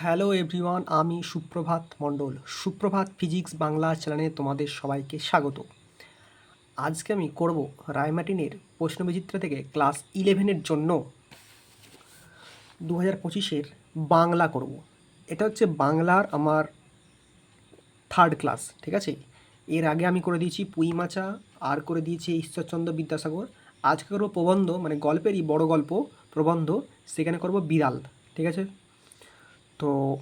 Hello everyone, আমি সুপ্রভাত মণ্ডল। সুপ্রভাত ফিজিক্স বাংলা চ্যানেলে তোমাদের সবাইকে স্বাগত। আজকে আমি করব রায়মার্টিনের প্রশ্নবিচিত্র থেকে ক্লাস ইলেভেনের জন্য দু হাজার পঁচিশের বাংলা করব। এটা হচ্ছে বাংলার আমার থার্ড ক্লাস ঠিক আছে? এর আগে আমি করে দিয়েছি পুইমাচা আর করে দিয়েছি ঈশ্বরচন্দ্র বিদ্যাসাগর। আজকে করব প্রবন্ধ মানে গল্পেরই বড় গল্প, প্রবন্ধ। সেখানে করব বিড়াল, ঠিক আছে? তো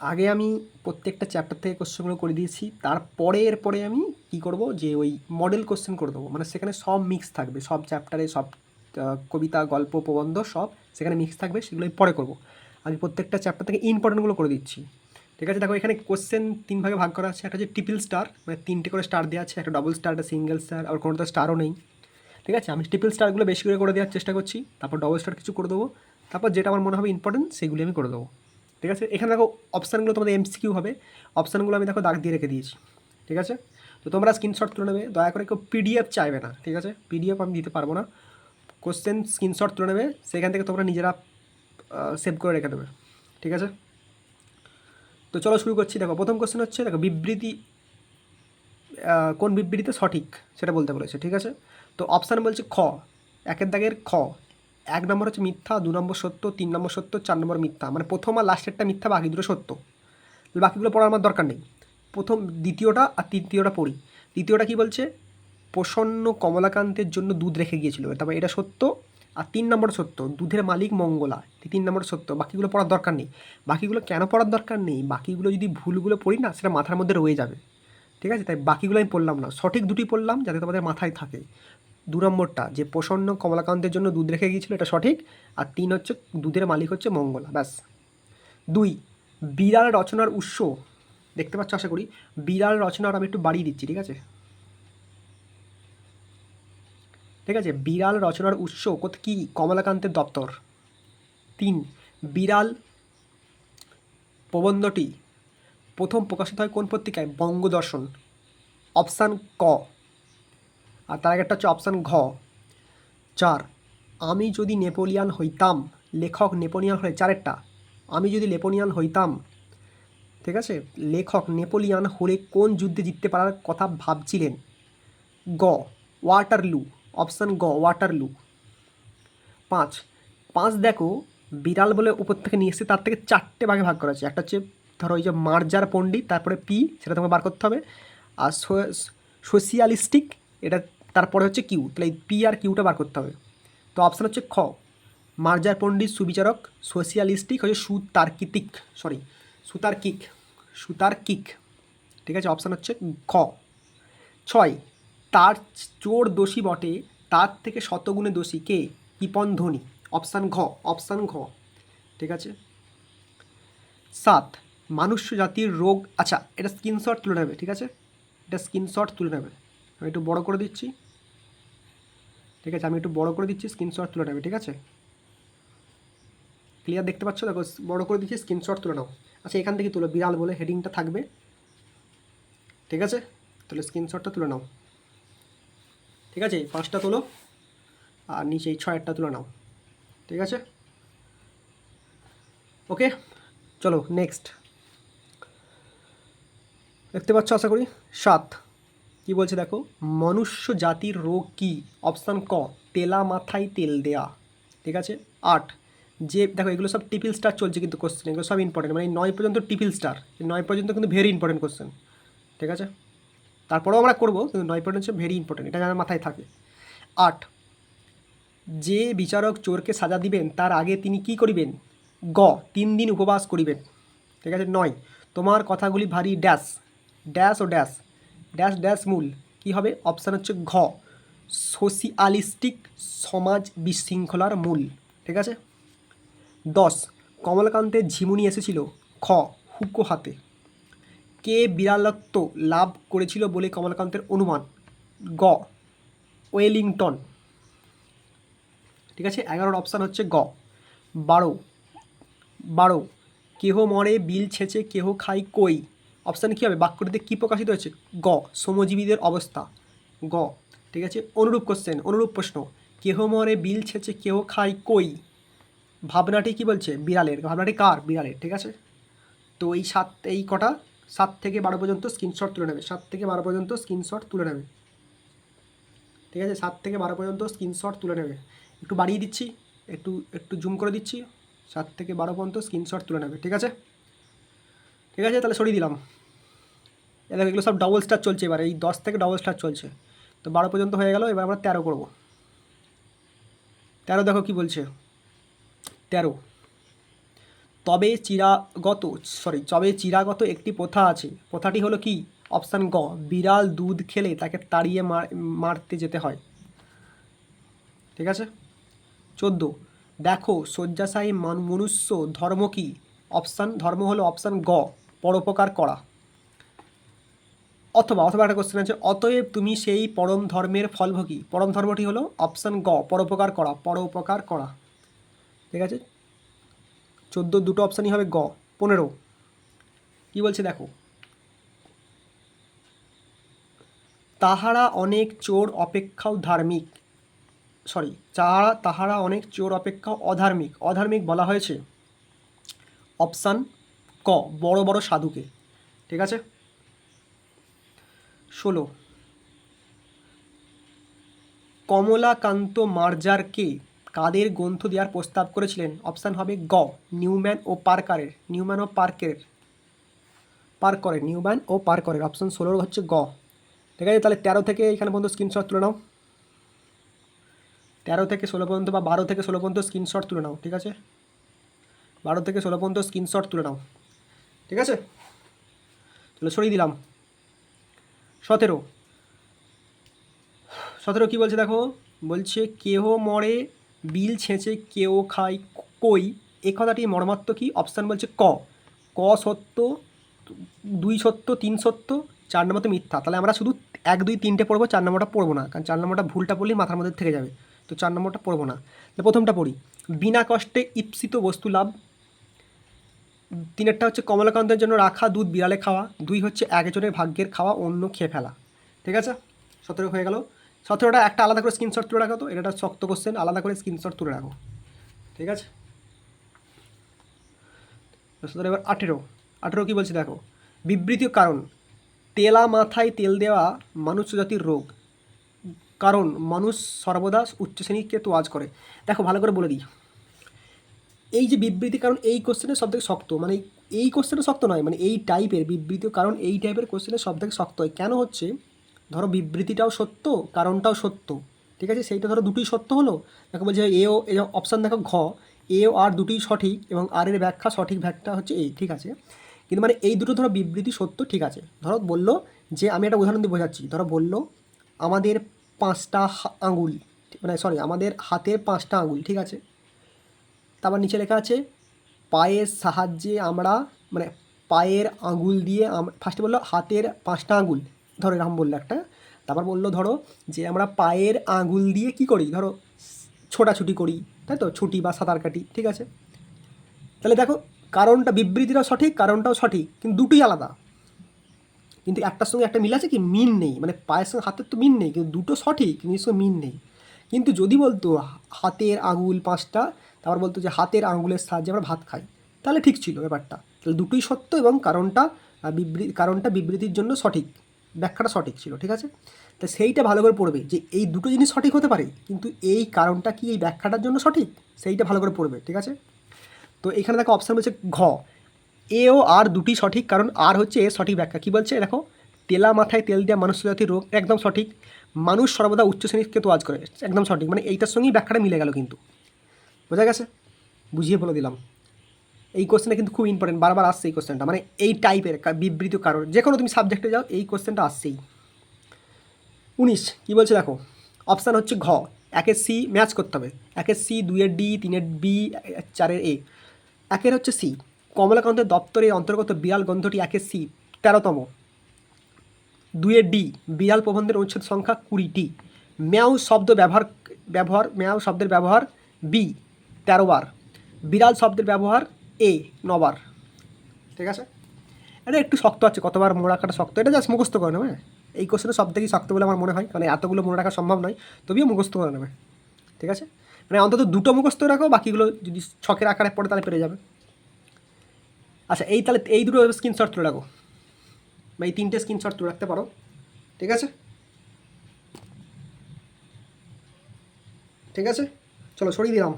আগে আমি প্রত্যেকটা চ্যাপ্টার থেকে কোশ্চেনগুলো করে দিয়েছি। তারপরে, এরপরে আমি কি করব? যে ওই মডেল কোশ্চেন করে দেবো। মানে সেখানে সব মিক্স থাকবে। সব চ্যাপ্টারে সব কবিতা, গল্প, প্রবন্ধ সব সেখানে মিক্স থাকবে। সেগুলো আমি পরে করব। আমি প্রত্যেকটা চ্যাপ্টার থেকে ইম্পর্টেন্টগুলো করে দিচ্ছি। ঠিক আছে? দেখো, এখানে কোশ্চেন তিন ভাগে ভাগ করা আছে। একটা হচ্ছে ট্রিপল স্টার মানে তিনটে করে স্টার দেওয়া আছে। একটা ডবল স্টার একটা সিঙ্গেল স্টার আর কোনোটা স্টারও নেই। ঠিক আছে? আমি ট্রিপল স্টারগুলো বেশি করে করে দেওয়ার চেষ্টা করছি। তারপর ডবল স্টার কিছু করে দেবো। তারপর যেটা আমার মনে হবে ইম্পর্টেন্ট সেগুলি আমি করে দেবো। ঠিক আছে? এখানে দেখো অপশানগুলো তোমাদের এমসিকিউ হবে। অপশানগুলো আমি দেখো দাগ দিয়ে রেখে দিয়েছি। ঠিক আছে? তো তোমরা স্ক্রিনশট তুলে নেবে। দয়া করে কেউ পিডিএফ চাইবে না। ঠিক আছে? পিডিএফ আমি দিতে পারব না। কোশ্চেন স্ক্রিনশট তুলে নেবে। সেখান থেকে তোমরা নিজেরা সেভ করে রেখে দেবে। ঠিক আছে? তো চলো শুরু করছি। দেখো, প্রথম কোশ্চেন হচ্ছে, দেখো, বিবৃতি কোন বিবৃতিতে সঠিক? সেটা বলতে বলেছে। ঠিক আছে? তো অপশান বলছে খ। একের দাগের খ। এক নম্বর হচ্ছে মিথ্যা, দু নম্বর সত্য, তিন নম্বর সত্য, চার নম্বর মিথ্যা। মানে প্রথম আর লাস্টেরটা মিথ্যা, বাকি দুটো সত্য। বাকিগুলো পড়ার আমার দরকার নেই। প্রথম দ্বিতীয়টা আর তৃতীয়টা পড়ি। দ্বিতীয়টা কি বলছে? প্রসন্ন কমলাকান্তের জন্য দুধ রেখে গিয়েছিল। তারপর এটা সত্য আর তিন নম্বর সত্য, দুধের মালিক মঙ্গলা। তিন নম্বর সত্য, বাকিগুলো পড়ার দরকার নেই। বাকিগুলো কেন পড়ার দরকার নেই? বাকিগুলো যদি ভুলগুলো পড়ি না, সেটা মাথার মধ্যে রয়ে যাবে। ঠিক আছে? তাই বাকিগুলো আমি পড়লাম না। সঠিক দুটি পড়লাম যাতে তোমাদের মাথায় থাকে। দু নম্বরটা, যে প্রসন্ন কমলাকান্তের জন্য দুধ রেখে গিয়েছিল, এটা সঠিক। আর তিন হচ্ছে, দুধের মালিক হচ্ছে মঙ্গলা, ব্যাস। দুই, বিড়াল রচনার উৎস, দেখতে পাচ্ছ আশা করি, বিড়াল রচনার আমি একটু বাড়িয়ে দিচ্ছি, ঠিক আছে? ঠিক আছে, বিড়াল রচনার উৎস কোথ, কি? কমলাকান্তের দপ্তর। তিন, বিড়াল প্রবন্ধটি প্রথম প্রকাশিত হয় কোন পত্রিকায়? বঙ্গদর্শন। অপশান ক আর তার আগেরটা হচ্ছে অপশান ঘ। চার, আমি যদি নেপোলিয়ান হইতাম, লেখক নেপোলিয়ান হলে চারেরটা, আমি যদি নেপোলিয়ান হইতাম, ঠিক আছে? লেখক নেপোলিয়ান হলে কোন যুদ্ধে জিততে পারার কথা ভাবছিলেন? গ, ওয়াটারলু অপশান গ, ওয়াটারলু। পাঁচ পাঁচ দেখো, বিড়াল বলে উপর থেকে নিয়ে এসে তার থেকে চারটে ভাগে ভাগ করা আছে। একটা হচ্ছে, ধরো ওই যে মার্জার পণ্ডিত, তারপরে পি, সেটা তোমাকে বার করতে হবে। আর সোশিয়ালিস্টিক, এটা তারপরে হচ্ছে কিউ, তাহলে এই পি আর কিউটা বার করতে হবে। তো অপশান হচ্ছে খ, মার্জার পণ্ডিত সুবিচারক, সোশিয়ালিস্টিক হচ্ছে সুতার্কিতিক সরি সুতার্কিক সুতার্কিক, ঠিক আছে অপশান হচ্ছে খ। ছয়, তার চোর দোষী বটে, তার থেকে শতগুণে দোষী কে? কৃপন ধ্বনি অপশান ঘ অপশান ঘ, ঠিক আছে? সাত মানুষ জাতির রোগ আচ্ছা এটা স্ক্রিনশট তুলে নেবে, ঠিক আছে? এটা স্ক্রিনশট তুলে নেবে। আমি একটু বড় করে দিচ্ছি। ঠিক আছে, আমি একটু বড় করে দিচ্ছি স্ক্রিনশট তুলে নেবে, ঠিক আছে? ক্লিয়ার দেখতে পাচ্ছ? দেখো, বড় করে দিচ্ছি স্ক্রিনশট তুলে নাও। আচ্ছা এখান থেকে তুলো, বিড়াল বলে হেডিংটা থাকবে। ঠিক আছে? তাহলে স্ক্রিনশটটা তুলে নাও। ঠিক আছে পাঁচটা তোলো, আর নিচে এই ছয়েরটা তুলে নাও। ঠিক আছে? ওকে চলো নেক্সট দেখতে পাচ্ছ, আশা করি? সাত। কি বলছে দেখো? মনুষ্য জাতির রোগ কি? অপশান ক, তেলা মাথায় তেল দেয়া। ঠিক আছে? আট, যে দেখো এগুলো সব টিপিল স্টার চলছে কিন্তু কোশ্চেন এগুলো সব ইম্পর্টেন্ট মানে নয় পর্যন্ত টিপিল স্টার নয় পর্যন্ত কিন্তু ভেরি ইম্পর্টেন্ট কোশ্চেন ঠিক আছে? তারপরেও আমরা করব, কিন্তু নয় পয়েন্ট হচ্ছে ভেরি ইম্পর্টেন্ট এটা যেন মাথায় থাকে। আট, যে বিচারক চোরকে সাজা দিবেন, তার আগে তিনি কি করিবেন? গ, তিন দিন উপবাস করিবেন। ঠিক আছে? নয়, তোমার কথাগুলি ভারী ড্যাশ ড্যাশ ও ড্যাশ। ড্যাশ ড্যাশ মূল। কি হবে? অপশান হচ্ছে ঘ। সোশিয়ালিস্টিক সমাজ বিশৃঙ্খলার মূল। ঠিক আছে? দশ কমলাকান্তের ঝিমুনি এসেছিল। খ, হুকো হাতে। কে বিড়ালত্ব লাভ করেছিল বলে কমলাকান্তের অনুমান? গ, ওয়েলিংটন। ঠিক আছে? এগারোর অপশান হচ্ছে গ। বারো বারো, কেহ মরে বিল ছেঁচে, কেহ খাই কই? অপশান কী হবে? বাক্যটিতে কী প্রকাশিত হয়েছে? গ, শ্রমজীবীদের অবস্থা। গ, ঠিক আছে? অনুরূপ কোশ্চেন অনুরূপ প্রশ্ন। কেহ মরে বিল ছেঁচে, কেহ খায় কই? ভাবনাটি কি বলছে? বিড়ালের। ভাবনাটি কার? বিড়ালের, ঠিক আছে? তো এই সাত, এই কটা সাত থেকে বারো পর্যন্ত স্ক্রিনশট তুলে নেবে। সাত থেকে বারো পর্যন্ত স্ক্রিনশট তুলে নেবে। ঠিক আছে? সাত থেকে বারো পর্যন্ত স্ক্রিনশট তুলে নেবে। একটু বাড়িয়ে দিচ্ছি, একটু একটু জুম করে দিচ্ছি। সাত থেকে বারো পর্যন্ত স্ক্রিনশট তুলে নেবে, ঠিক আছে? ঠিক আছে? তাহলে সরিয়ে দিলাম। এবার এগুলো সব ডবল স্টার চলছে এবার। এই দশ থেকে ডবল স্টার চলছে। তো বারো পর্যন্ত হয়ে গেল, এবার আমরা তেরো করব। তেরো দেখো কি বলছে? তেরো। তবে চিরাগত সরি তবে চিরাগত একটি প্রথা আছে। প্রথাটি হলো কি? অপশান গ, বিড়াল দুধ খেলে তাকে তাড়িয়ে মার, মারতে যেতে হয়। ঠিক আছে? চোদ্দ। দেখো, শয্যাশায়ী মান- মনুষ্য ধর্ম কি? অপশান ধর্ম হলো অপশান গ। পরোপকার করা। অথবা অথবা একটা কোশ্চেন আছে, অতএব তুমি সেই পরম ধর্মের ফলভোগী। পরম ধর্মটি হলো অপশান গ, পরোপকার করা পরোপকার করা। ঠিক আছে? চোদ্দ দুটো অপশানই হবে গ, পনেরো। কি বলছে দেখো? তাহারা অনেক চোর অপেক্ষাও ধার্মিক। সরি তাহারা তাহারা অনেক চোর অপেক্ষাও অধার্মিক। অধার্মিক বলা হয়েছে। অপশান ক, বড় বড় সাধুকে। ঠিক আছে? ষোলো। কমলাকান্ত মার্জারকে কাদের গ্রন্থ দেওয়ার প্রস্তাব করেছিলেন? অপশান হবে গ, নিউম্যান ও পার্কারের, নিউম্যান ও পার্কের। পার্করের, নিউম্যান ও পার্করের, অপশান ষোলোর হচ্ছে গ। ঠিক আছে? তাহলে তেরো থেকে এখানে পর্যন্ত স্ক্রিনশট তুলে নাও। তেরো থেকে ষোলো পর্যন্ত বা বারো থেকে ষোলো পর্যন্ত স্ক্রিনশট তুলে নাও, ঠিক আছে? বারো থেকে ষোলো পর্যন্ত স্ক্রিনশট তুলে নাও। ঠিক আছে? তাহলে সরিয়ে দিলাম। সতেরো। সতেরো কী বলছে দেখো? বলছে, কেহ মরে, বিল ছেঁচে কেউ খায় কই? এ কথাটি মর্মাত্ম কি? অপশান বলছে ক। ক সত্য, দুই সত্য, তিন সত্য, চার নম্বর তো মিথ্যা। তাহলে আমরা শুধু এক, দুই, তিনটে পড়ব, চার নম্বরটা পড়ব না। কারণ চার নম্বরটা ভুলটা পড়লেই মাথার মধ্যে থেকে যাবে। তো চার নম্বরটা পড়ব না। প্রথমটা পড়ি। বিনা কষ্টে ইপ্সিত বস্তু লাভ তিনেরটা হচ্ছে কমলাকান্তের জন্য রাখা দুধ বিড়ালে খাওয়া, দুই হচ্ছে একজনের ভাগ্যের খাওয়া, অন্য খেয়ে ফেলা। ঠিক আছে? সতেরো হয়ে গেল। সতেরোটা একটা আলাদা করে স্ক্রিনশট তুলে রাখো তো, এটা শক্ত কোশ্চেন আলাদা করে স্ক্রিনশট তুলে রাখো। ঠিক আছে? সতেরো, এবার আঠেরো। আঠেরো কী বলছে দেখো? বিবৃতি কারণ। তেলা মাথায় তেল দেওয়া মানুষ জাতির রোগ। কারণ, মানুষ সর্বদা উচ্চ শ্রেণীকে তোয়াজ করে। দেখো, ভালো করে বলে দিই। এই যে বিবৃতি, কারণ এই কোশ্চেনের সব থেকে শক্ত। মানে এই কোশ্চেনটা শক্ত নয় মানে এই টাইপের বিবৃতি কারণ এই টাইপের কোশ্চেনের সব থেকে শক্ত হয়। কেন হচ্ছে? ধরো বিবৃতিটাও সত্য, কারণটাও সত্য। ঠিক আছে? সেইটা ধরো দুটোই সত্য হলো। দেখো বলছে এও এই অপশান দেখো ঘ, এ ও আর দুটোই সঠিক এবং আর এর ব্যাখ্যা সঠিক, ব্যাখ্যা হচ্ছে এই। ঠিক আছে? কিন্তু মানে এই দুটো ধরো বিবৃতি সত্য, ঠিক আছে? ধরো বলল যে, আমি একটা উদাহরণ দিয়ে বোঝাচ্ছি। ধরো বলল, আমাদের পাঁচটা আঙুল। মানে সরি, আমাদের হাতের পাঁচটা আঙুল, ঠিক আছে? তারপর নিচে লেখা আছে, পায়ের সাহায্যে আমরা মানে পায়ের আঙুল দিয়ে ফার্স্টে বলল হাতের পাঁচটা আঙুল, ধরো এরকম বলল একটা। তারপর বলল ধরো যে আমরা পায়ের আঙুল দিয়ে কি করি? ধরো ছোটাছুটি করি, তাই তো? ছুটি বা সাঁতার কাটি, ঠিক আছে? তাহলে দেখো, কারণটা, বিবৃতিটাও সঠিক, কারণটাও সঠিক, কিন্তু দুটোই আলাদা। কিন্তু একটার সঙ্গে একটা মিল আছে কি? মিন নেই মানে পায়ের সঙ্গে হাতের তো মিন নেই, কিন্তু দুটো সঠিক কিন্তু মিন নেই। কিন্তু যদি বলতো, হাতের আঙুল পাঁচটা তারপর বলতো যে হাতের আঙুলের সাহায্যে আমরা ভাত খাই। তাহলে ঠিক ছিল ব্যাপারটা। তাহলে দুটোই সত্য এবং কারণটা বিবৃতি কারণটা বিবৃতির জন্য সঠিক। ব্যাখ্যাটা সঠিক ছিল, ঠিক আছে? তা সেইটা ভালো করে পড়বে যে এই দুটো জিনিস সঠিক হতে পারে, কিন্তু এই কারণটা কি এই ব্যাখ্যাটার জন্য সঠিক? সেইটা ভালো করে পড়বে, ঠিক আছে? তো এখানে দেখো অপশান বলছে ঘ। এ ও আর দুটি সঠিক, কারণ আর হচ্ছে এর সঠিক ব্যাখ্যা। কী বলছে? দেখো, তেলা মাথায় তেল দেওয়া মানুষ জাতির রোগ একদম সঠিক। মানুষ সর্বদা উচ্চ শ্রেণীকে তোয়াজ করে, একদম সঠিক। মানে এইটার সঙ্গেই ব্যাখ্যাটা মিলে গেল কিন্তু। বোঝা গেছে? বুঝিয়ে বলে দিলাম। এই কোশ্চেনটা কিন্তু খুব ইম্পর্টেন্ট বারবার আসছে এই কোশ্চেনটা মানে এই টাইপের বিবৃত কারণ। যে কোনো তুমি সাবজেক্টে যাও, এই কোশ্চেনটা আসছেই। উনিশ, কী বলছে দেখো? অপশান হচ্ছে ঘ। একের সি ম্যাচ করতে হবে। একের সি দুইয়ের ডি, তিনের বি, চারের এ। একের হচ্ছে সি। কমলাকান্তের দপ্তরের অন্তর্গত বিড়াল গ্রন্থটি একের সি, তেরোতম। দুইয়ের ডি, বিড়াল প্রবন্ধের অনুচ্ছেদ সংখ্যা কুড়িটি। ম্যাও শব্দ ব্যবহার ব্যবহার ম্যাও শব্দের ব্যবহার বি। তেরো বার। বিড়াল শব্দের ব্যবহার এ নবার ঠিক আছে? এটা একটু শক্ত আছে, কতবার মনে রাখাটা শক্ত। এটা জাস্ট মুখস্থ করে নেবে। এই কোশ্চেনে সব থেকেই শক্ত বলে আমার মনে হয়, কারণ এতগুলো মনে রাখা সম্ভব নয় তবেও মুখস্থ করে নেবে। ঠিক আছে? মানে অন্তত দুটো মুখস্থ রাখো, বাকিগুলো যদি ছকের আকারে পড়ে তাহলে পেরে যাবে। আচ্ছা এই তাহলে এই দুটো স্ক্রিনশট তুলে রাখো। বা এই তিনটে স্ক্রিনশট তুলে রাখতে পারো। ঠিক আছে? ঠিক আছে? চলো, সরিয়ে দিলাম।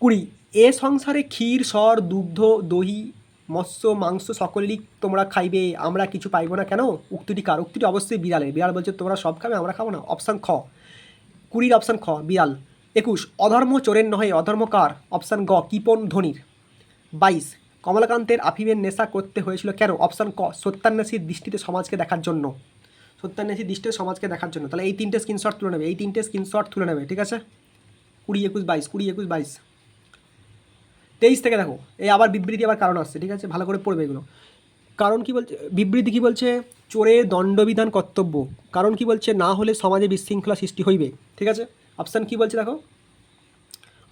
কুড়ি। এ সংসারে ক্ষীর সর দুগ্ধ, দহি, মৎস্য, মাংস সকলেরই তোমরা খাইবে, আমরা কিছু পাইব না কেন? উক্তিটি কার? উক্তিটি অবশ্যই বিড়ালের। বিড়াল বলছে, তোমরা সব খাবে, আমরা খাব না। অপশান খ। কুড়ির অপশান খ, বিড়াল। একুশ, অধর্ম চোরের নহে। অধর্ম কার? অপশান গ, কিপন ধনির। বাইশ, কমলাকান্তের আফিমের নেশা করতে হয়েছিল কেন? অপশান ক সত্যান্বেষীর দৃষ্টিতে সমাজকে দেখার জন্য। সত্যান্বেষীর দৃষ্টিতে সমাজকে দেখার জন্য। তাহলে এই তিনটে স্ক্রিনশট তুলে নেবে, এই তিনটে স্ক্রিনশট তুলে নেবে, ঠিক আছে? কুড়ি, একুশ, বাইশ, কুড়ি, একুশ, বাইশ। তেইশ থেকে দেখো, এই আবার বিবৃতি আবার কারণ আসছে, ঠিক আছে? ভালো করে পড়বে এগুলো। কারণ কি বলছে, বিবৃতি কি বলছে? চোরের দণ্ডবিধান কর্তব্য। কারণ কি বলছে? না হলে সমাজে বিশৃঙ্খলা সৃষ্টি হইবে। ঠিক আছে? অপশান কি বলছে দেখো?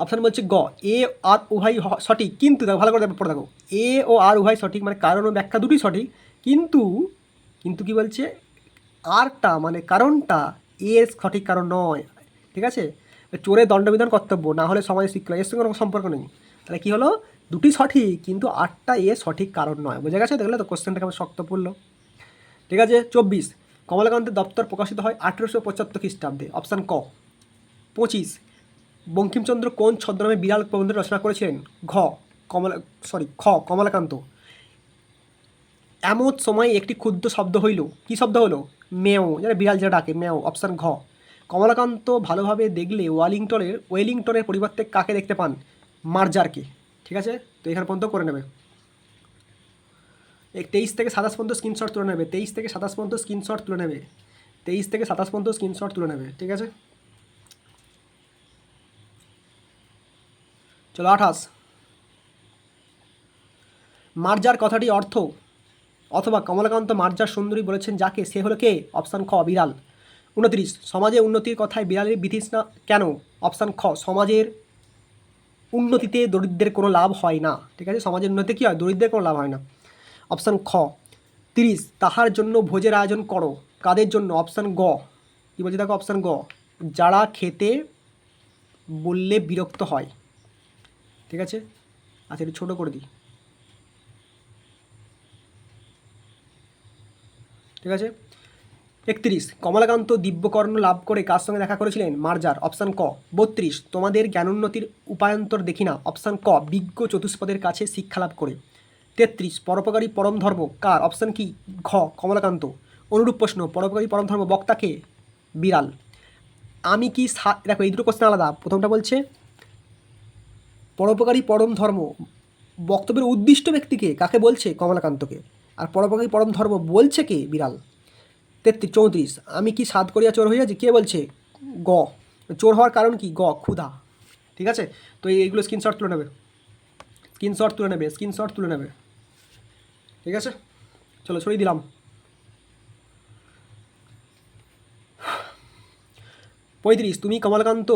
অপশান বলছে গ, এ আর উভয় সঠিক। কিন্তু দেখো, ভালো করে পড়ে দেখো। এ ও আর উভয় সঠিক মানে কারণ ও ব্যাখ্যা দুটোই সঠিক। কিন্তু কিন্তু কি বলছে? আরটা মানে কারণটা এর সঠিক কারণ নয়। ঠিক আছে? চোরের দণ্ডবিধান কর্তব্য, না হলে সমাজে শিক্ষা এর সঙ্গে কোনো সম্পর্ক নেই। তাহলে কী হলো? দুটি সঠিক, কিন্তু আটটা এ সঠিক কারণ নয়। বোঝা গেছে? দেখলে তো কোশ্চেনটা কেমন শক্ত পড়ল। ঠিক আছে? চব্বিশ। কমলাকান্তের দপ্তর প্রকাশিত হয় আঠেরোশো পঁচাত্তর খ্রিস্টাব্দে। অপশান ক। পঁচিশ। বঙ্কিমচন্দ্র কোন ছদ্মনামে বিড়াল প্রবন্ধ রচনা করেছিলেন? ঘ। কমলা সরি খ। কমলাকান্ত। এমন সময় একটি ক্ষুদ্র শব্দ হইল। কি শব্দ হলো? মেও। যারা বিড়াল যেটা ডাকে, মেও। অপশান ঘ। কমলাকান্ত ভালোভাবে দেখলে ওয়ালিংটনের, ওয়েলিংটনের পরিবর্তে কাকে দেখতে পান? মার্জারকে, ঠিক আছে? তো এখানে পর্যন্ত করে নেবে। তেইশ থেকে সাতাশ পর্যন্ত স্ক্রিনশট তুলে নেবে। তেইশ থেকে সাতাশ পর্যন্ত স্ক্রিনশট তুলে নেবে। তেইশ থেকে সাতাশ পর্যন্ত স্ক্রিনশট তুলে নেবে, ঠিক আছে? চলো, আঠাশ। মার্জার কথাটি অর্থ অথবা কমলাকান্ত মার্জার সুন্দরী বলেছেন যাকে, সে হলো কে? অপশান খ, বিড়াল। উনত্রিশ, সমাজে উন্নতির কথায় বিড়ালের বিতৃষ্ণা কেন? অপশান খ, সমাজের উন্নতিতে দরিদ্রের কোনো লাভ হয় না। ঠিক আছে? সমাজের উন্নতিতে কী হয়? দরিদ্রের কোনো লাভ হয় না। অপশান খ। তিরিশ, তাহার জন্য ভোজের আয়োজন করো। কাদের জন্য? অপশান গ। কী বলছে দেখো? অপশান গ। যারা খেতে বললে বিরক্ত হয়। ঠিক আছে? আচ্ছা একটু ছোটো করে দিই। ঠিক আছে? একত্রিশ, কমলাকান্ত দিব্যকর্ণ লাভ করে কার সঙ্গে দেখা করেছিলেন? মার্জার, অপশান ক। বত্রিশ, তোমাদের জ্ঞানোন্নতির উপায়ন্তর দেখি না। অপশান ক, বিজ্ঞ চতুষ্পদের কাছে শিক্ষা লাভ করে। তেত্রিশ, পরোপকারী পরম ধর্ম, কার? অপশান কি? ঘ, কমলাকান্ত। অনুরূপ প্রশ্ন, পরোপকারী পরম ধর্ম বক্তাকে বিড়াল। আমি কি দেখো, এই দুটো কোশ্চেন আলাদা। প্রথমটা বলছে, পরোপকারী পরম ধর্ম বক্তব্যের উদ্দিষ্ট ব্যক্তিকে কাকে বলছে? কমলাকান্তকে। আর পরোপকারী পরম ধর্ম বলছে কে? বিড়াল। তেত্রিশ, চৌত্রিশ। আমি কি সাত করিয়া চোর হইয়াছি? কে বলছে? গ। চোর হওয়ার কারণ কি? গ, ক্ষুধা। ঠিক আছে? তো এই- এইগুলো স্ক্রিনশট তুলে নেবে। স্ক্রিনশট তুলে নেবে স্ক্রিনশট তুলে নেবে। ঠিক আছে? চলো, ছড়িয়ে দিলাম। পঁয়ত্রিশ, তুমি কমলকান্ত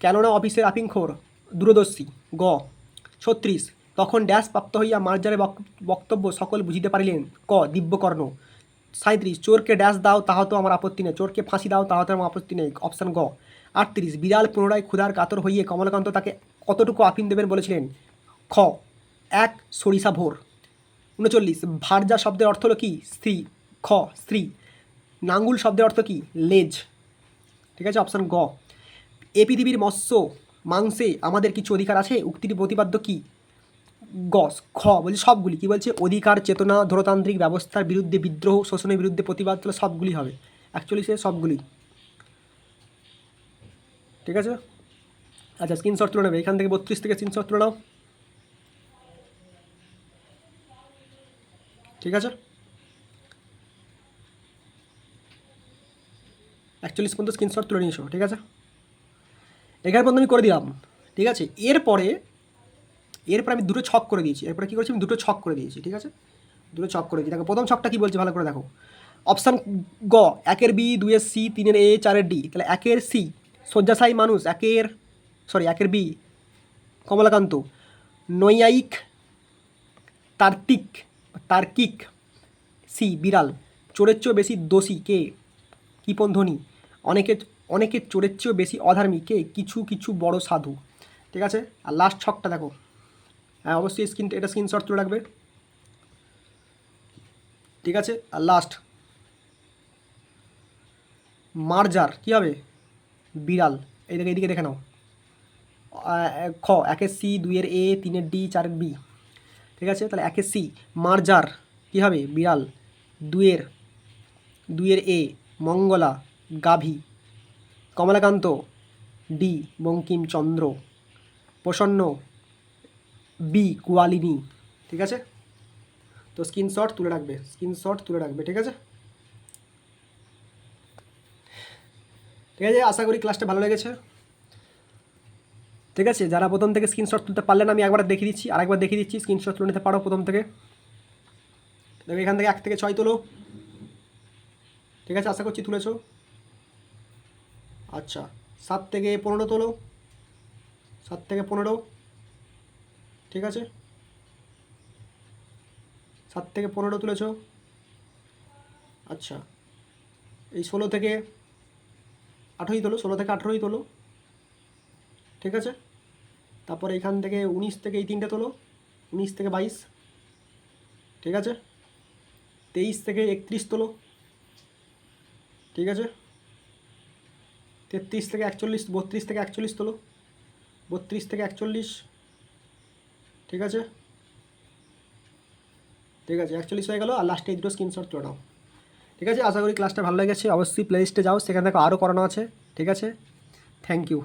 কেননা অফিসের আপিংখোর? দূরদর্শী। গ। ছত্রিশ, তখন ড্যাশ প্রাপ্ত হইয়া মার্জারের বক- বক্তব্য সকল বুঝিতে পারিলেন। ক, দিব্যকর্ণ। সাঁত্রিশ চোরকে ড্যাশ দাও তাহাতেও আমার আপত্তি নেই। চোরকে ফাঁসি দাও তাহাতেও আমার আপত্তি নেই। অপশান গ। আটত্রিশ, বিড়াল পুনরায় ক্ষুধার কাতর হইয়ে কমলকান্ত তাকে কতটুকু আফিম দেবেন বলেছিলেন? খ, এক, সরিষা ভোর। উনচল্লিশ, ভার্জা শব্দের অর্থ হলো কি? স্ত্রী। খ, স্ত্রী। নাঙ্গুল শব্দের অর্থ কি? লেজ। ঠিক আছে অপশান গ। এ পৃথিবীর মৎস্য, মাংসে আমাদের কিছু অধিকার আছে? উক্তির প্রতিপাদ্য কি? গস, খ, বলছে সবগুলি। কি বলছে? অধিকার, চেতনা, ধরতান্ত্রিক ব্যবস্থার বিরুদ্ধে বিদ্রোহ, শোষণের বিরুদ্ধে প্রতিবাদ, তাহলে সবগুলি হবে। অ্যাকচুয়ালি সে সবগুলি। ঠিক আছে? আচ্ছা স্ক্রিনশট তুলে নেবে। এখান থেকে বত্রিশ থেকে স্ক্রিনশট তুলে নাও। ঠিক আছে? একচল্লিশ পর্যন্ত স্ক্রিনশট তুলে নিয়েছো। ঠিক আছে? এগারো পর্যন্ত আমি করে দিলাম। ঠিক আছে? এরপরে এরপরে আমি দুটো ছক করে দিয়েছি। এরপরে কী করেছি? আমি দুটো ছক করে দিয়েছি, ঠিক আছে? দুটো ছক করে দিয়েছি। দেখো, প্রথম ছকটা কী বলছে? ভালো করে দেখো। অপশান গ, একের বি, দুইয়ের সি, তিনের এ, চারের ডি। তাহলে একের সি, শয্যাশায়ী মানুষ, একের সরি একের বি, কমলাকান্ত, নৈয়ায়িক তার্কিক তার্কিক, সি, বিড়াল। চোরের চেয়েও বেশি দোষী কে? কিপন ধ্বনি অনেকে অনেকে চোরের চেয়েও বেশি অধার্মিক কে? কিছু কিছু বড় সাধু। ঠিক আছে? আর লাস্ট ছকটা দেখো। অবশ্যই স্ক্রিন, এটা স্ক্রিনশট তুলে রাখবে। ঠিক আছে? আর লাস্ট মার্জার, কী হবে? বিড়াল। এই দেখে, এইদিকে দেখে নাও। খ একের সি দুইয়ের এ তিনের ডি চারের বি। ঠিক আছে? তাহলে একের সি, মার্জার, কী হবে? বিড়াল। দুইয়ের দুইয়ের এ, মঙ্গলা, গাভী। কমলাকান্ত, ডি, বঙ্কিমচন্দ্র। প্রসন্ন বি কোয়ালিনি ঠিক আছে? তো স্ক্রিনশট তুলে রাখবে স্ক্রিনশট তুলে রাখবে, ঠিক আছে? ঠিক আছে, আশা করি ক্লাসটা ভালো লেগেছে। ঠিক আছে, যারা প্রথম থেকে স্ক্রিনশট তুলতে পারলেন আমি একবার দেখিয়ে দিচ্ছি, আরেকবার দেখিয়ে দিচ্ছি স্ক্রিনশট তুলে নিতে পারো প্রথম থেকে। দেখো, এখান থেকে এক থেকে ছয় তোলো। ঠিক আছে, আশা করছি তুলেছো। আচ্ছা সাত থেকে পনেরো তোলো। সাত থেকে পনেরো। ঠিক আছে? সাত থেকে পনেরো তুলেছো? আচ্ছা। এই ষোলো থেকে আঠেরোই তোলো, ষোলো থেকে আঠেরোই তোলো। ঠিক আছে? তারপর এখান থেকে উনিশ থেকে এই তিনটে তোলো, উনিশ থেকে বাইশ। ঠিক আছে? তেইশ থেকে একত্রিশ তোলো। ঠিক আছে? তেত্রিশ থেকে একচল্লিশ, বত্রিশ থেকে একচল্লিশ তোলো। বত্রিশ থেকে একচল্লিশ ঠিক আছে? ঠিক আছে একচল্লিশ হয়ে গেল, আর লাস্টে দুটো স্ক্রিনশট তুলে নাও। ঠিক আছে? আশা করি ক্লাসটা ভালো লেগেছে, অবশ্যই প্লে লিস্টে যাও, সেখানে থেকে আরও করানো আছে। ঠিক আছে? Thank you